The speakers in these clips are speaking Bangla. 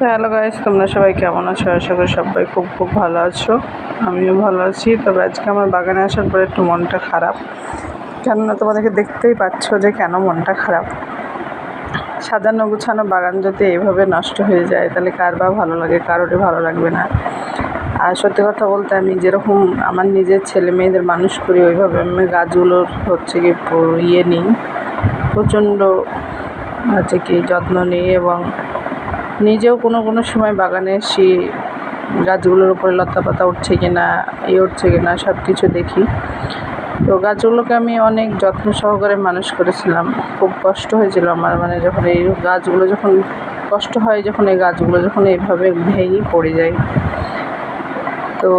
হ্যালো গাইস তোমরা সবাই কেমন আছো? আশা করি সবাই খুব খুব ভালো আছো। আমিও ভালো আছি। তবে আজকে আমার বাগানে আসার পরে একটু মনটা খারাপ। কেননা তোমাদেরকে দেখতেই পাচ্ছ যে কেন মনটা খারাপ। সাজানো গুছানো বাগান যদি এইভাবে নষ্ট হয়ে যায়, তাহলে কার বা ভালো লাগে? কারোরই ভালো লাগবে না। আর সত্যি কথা বলতে আমি যেরকম আমার নিজের ছেলে মেয়েদের মানুষ করি, ওইভাবে আমি গাছগুলোর হচ্ছে কি ইয়ে নিই। প্রচণ্ড হচ্ছে কি যত্ন নিই এবং নিজেও কোনো কোনো সময় বাগানে এসে গাছগুলোর উপরে লতা পাতা উঠছে কি না ইয়ে উঠছে কি না সব কিছু দেখি। তো গাছগুলোকে আমি অনেক যত্ন সহকারে মানুষ করেছিলাম। খুব কষ্ট হয়েছিল আমার মানে যখন এই গাছগুলো যখন কষ্ট হয় যখন এই গাছগুলো যখন এইভাবে ভেঙে পড়ে যায়। তো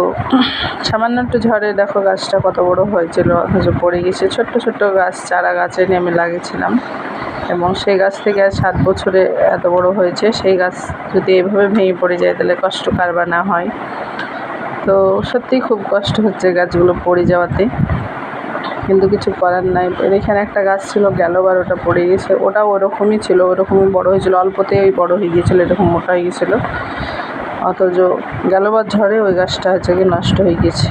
সামান্য একটু ঝড়ে দেখো গাছটা কত বড় হয়েছিল, অথচ পড়ে গেছে। ছোট্ট ছোট্ট গাছ, চারা গাছ আমি লাগিয়েছিলাম। এবং সেই গাছ থেকে আজ সাত বছরে এত বড় হয়েছে, সেই গাছ যদি এভাবে ভেঙে পড়ে যায় তাহলে কষ্ট কারবার না হয়। তো সত্যিই খুব কষ্ট হচ্ছে গাছগুলো পড়ে যাওয়াতে। কিন্তু কিছু করার নাই। এখানে একটা গাছ ছিল, গেলবার ওটা পড়ে গেছে। ওটা ওরকমই ছিল, ওরকমই বড় হয়েছিল। অল্পতেই বড় হয়ে গিয়েছিল, এরকম মোটা হয়ে গেছিল অথচ গেলবার ঝড়ে ওই গাছটা হচ্ছে কি নষ্ট হয়ে গেছে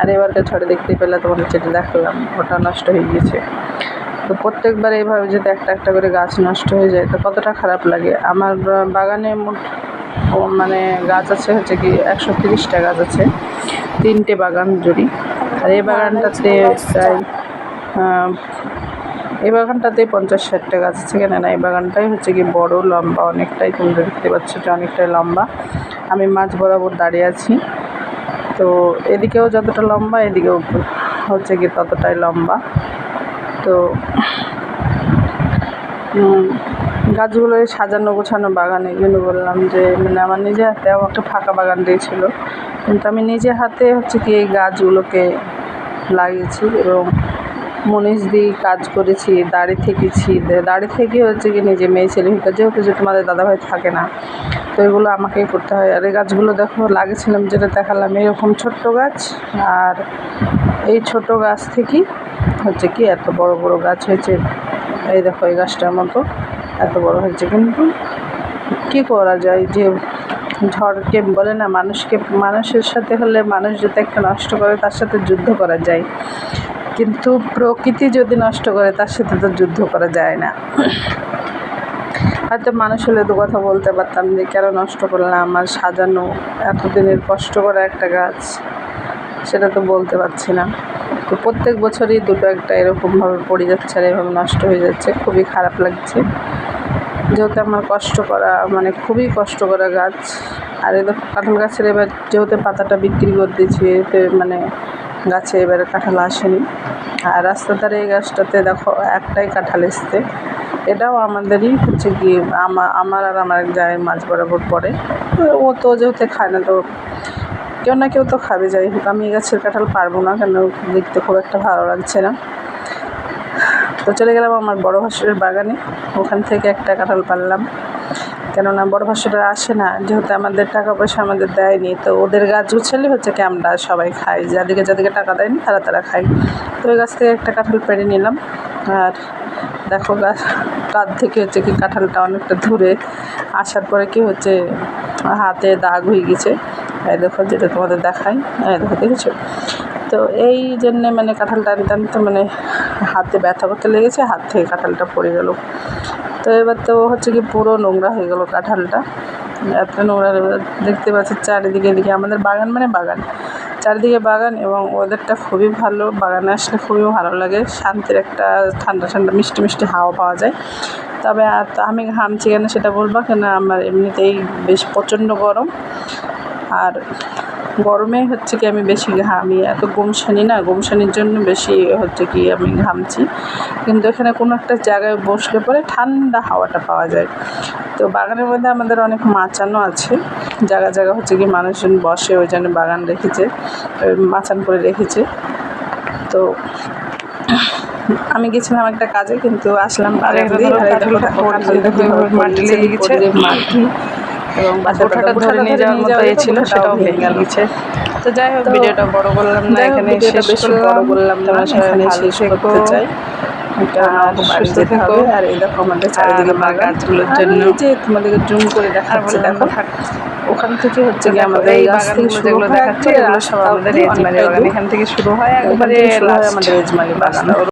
আর এবারকার ঝড়ে দেখতে পেলে তোমাদের যেটা দেখালাম, ওটা নষ্ট হয়ে গেছে তো প্রত্যেকবার এইভাবে যদি একটা একটা করে গাছ নষ্ট হয়ে যায়, তো কতটা খারাপ লাগে? আমার বাগানে মোট মানে গাছ আছে হচ্ছে কি একশো তিরিশটা গাছ আছে, তিনটে বাগান জুড়ি। আর এই বাগানটাতে প্রায় এই বাগানটাতে পঞ্চাশ ষাটটা গাছ আছে কেন না এই বাগানটাই হচ্ছে কি বড়, লম্বা, অনেকটাই তোমরা দেখতে পাচ্ছ যে অনেকটাই লম্বা। আমি মাঝ বরাবর দাঁড়িয়ে আছি, তো এদিকেও যতটা লম্বা, এদিকেও হচ্ছে কি ততটাই লম্বা। তো গাছগুলো সাজানো গোছানো বাগানে এই জন্য বললাম যে মানে আমার নিজে হাতে একটা ফাঁকা বাগান দিয়েছিল। কিন্তু আমি নিজে হাতে হচ্ছে কি এই গাছগুলোকে লাগিয়েছি এবং মনীষ দিয়ে কাজ করেছি দাঁড়িয়ে থেকেছি। দাঁড়িয়ে থেকে হচ্ছে কি নিজে মেয়ে ছেলে হিসেবে যেহেতু যে তোমাদের দাদাভাই থাকে না, তো এগুলো আমাকেই করতে হয়। আর এই গাছগুলো দেখো, লাগিয়েছিলাম, যেটা দেখালাম, এরকম ছোট্ট গাছ। আর এই ছোট গাছ থেকেই হচ্ছে কি, এত বড় বড় গাছ হয়েছে। এই দেখো, এই গাছটার মতো এত বড় হয়েছে। কিন্তু কী করা যায় যে ঝড়কে বলে না, মানুষকে, মানুষের সাথে হলে মানুষ যদি একটা নষ্ট করে, তার সাথে যুদ্ধ করা যায়। কিন্তু প্রকৃতি যদি নষ্ট করে, তার সাথে তো যুদ্ধ করা যায় না। হয়তো মানুষ হলে দু কথা বলতে পারতাম যে, কেন নষ্ট করলাম? আমার সাজানো এতদিনের কষ্ট করা একটা গাছ? সেটা তো বলতে পারছি না। তো প্রত্যেক বছরই দুটো একটা এরকমভাবে পড়ে যাচ্ছে আর এভাবে নষ্ট হয়ে যাচ্ছে। খুবই খারাপ লাগছে। যেহেতু আমার কষ্ট করা মানে খুবই কষ্ট করা গাছ। আর এদের কাঁঠাল গাছের এবার যেহেতু পাতাটা বিক্রি করে দিয়েছি, এতে মানে গাছে এবারে কাঁঠাল আসেনি। আর রাস্তার ধারে এই গাছটাতে দেখো একটাই কাঁঠাল এসছে। এটাও আমাদেরই হচ্ছে কি আমা- আমার আর আমার এক জায়ের মাঝ বরাবর পড়ে। ও তো যেহেতু খায় না তো কেউ না কেউ তো খাবে, যাই হোক। আমি এই গাছের কাঁঠাল পারব না, কেন দেখতে খুব একটা ভালো লাগছে না। তো চলে গেলাম আমার বড় ভাসুরের বাগানে। ওখান থেকে একটা কাঁঠাল পারলাম। কেননা বড় ভাসুরা আসে না, যেহেতু আমাদের টাকা পয়সা আমাদের দেয়নি, তো ওদের গাছ উছালি হচ্ছে কি আমরা সবাই খাই। যাদেরকে যাদেরকে টাকা দেয়নি তারা তারা খাই তো ওই গাছ থেকে একটা কাঁঠাল পেড়ে নিলাম। আর দেখো গাছ কাঁধ থেকে হচ্ছে কি কাঁঠালটা অনেকটা দূরে। আসার পরে কি হচ্ছে, হাতে দাগ হয়ে গেছে। দেখো যেটা তোমাদের দেখাই দেখো, দেখেছ? তো এই জন্যে মানে কাঁঠালটা আনতে আনতে মানে হাতে ব্যথা করতে লেগেছে, হাত থেকে কাঁঠালটা পড়ে গেল। তো এবার তো হচ্ছে কি পুরো নোংরা হয়ে গেল কাঁঠালটা। এত নোংরা দেখতে পাচ্ছি, চারিদিকে এদিকে আমাদের বাগান মানে বাগান। চারিদিকে বাগান এবং ওদেরটা খুবই ভালো, বাগানে আসলে খুবই ভালো লাগে। শান্তির একটা ঠান্ডা ঠান্ডা মিষ্টি মিষ্টি হাওয়া পাওয়া যায়। তবে আমি ঘামছি কেন সেটা বলব কেন আমার এমনিতেই বেশ প্রচণ্ড গরম। আর গরমে হচ্ছে কি আমি বেশি ঘামি এত গোমশানি না গোমশানির জন্য বেশি হচ্ছে কি আমি ঘামছি। কিন্তু এখানে কোনো একটা জায়গায় বসলে পরে ঠান্ডা হাওয়াটা পাওয়া যায়। তো বাগানের মধ্যে আমাদের অনেক মাচানো আছে। জায়গা জায়গা হচ্ছে কি মানুষজন বসে ওই জন্য বাগান রেখেছে ওই মাচান করে রেখেছে। তো আমি গেছিলাম একটা কাজে কিন্তু আসলাম মাটি। এবং বাসাটা ধরে নিয়ে যাওয়ার মতো এ ছিল সেটাও ভেঙে গেছে। তো যাই হোক ভিডিওটা বড় করলাম না এখানে শেষ বড় করলাম না এখানে শেষ করতে চাই। আর এই দেখো আমাদের চারিদিকে জন্য। যে তোমাদেরকে জুম করে দেখাচ্ছি দেখো। ওখান থেকে হচ্ছে কি দেখো, আমাদের এই এই গাছ থেকে যেগুলো দেখাচ্ছে এগুলো সব আমাদের বাগান। এখান থেকে শুরু হয় একবারে হয় আমাদের রেজমালি বাগান।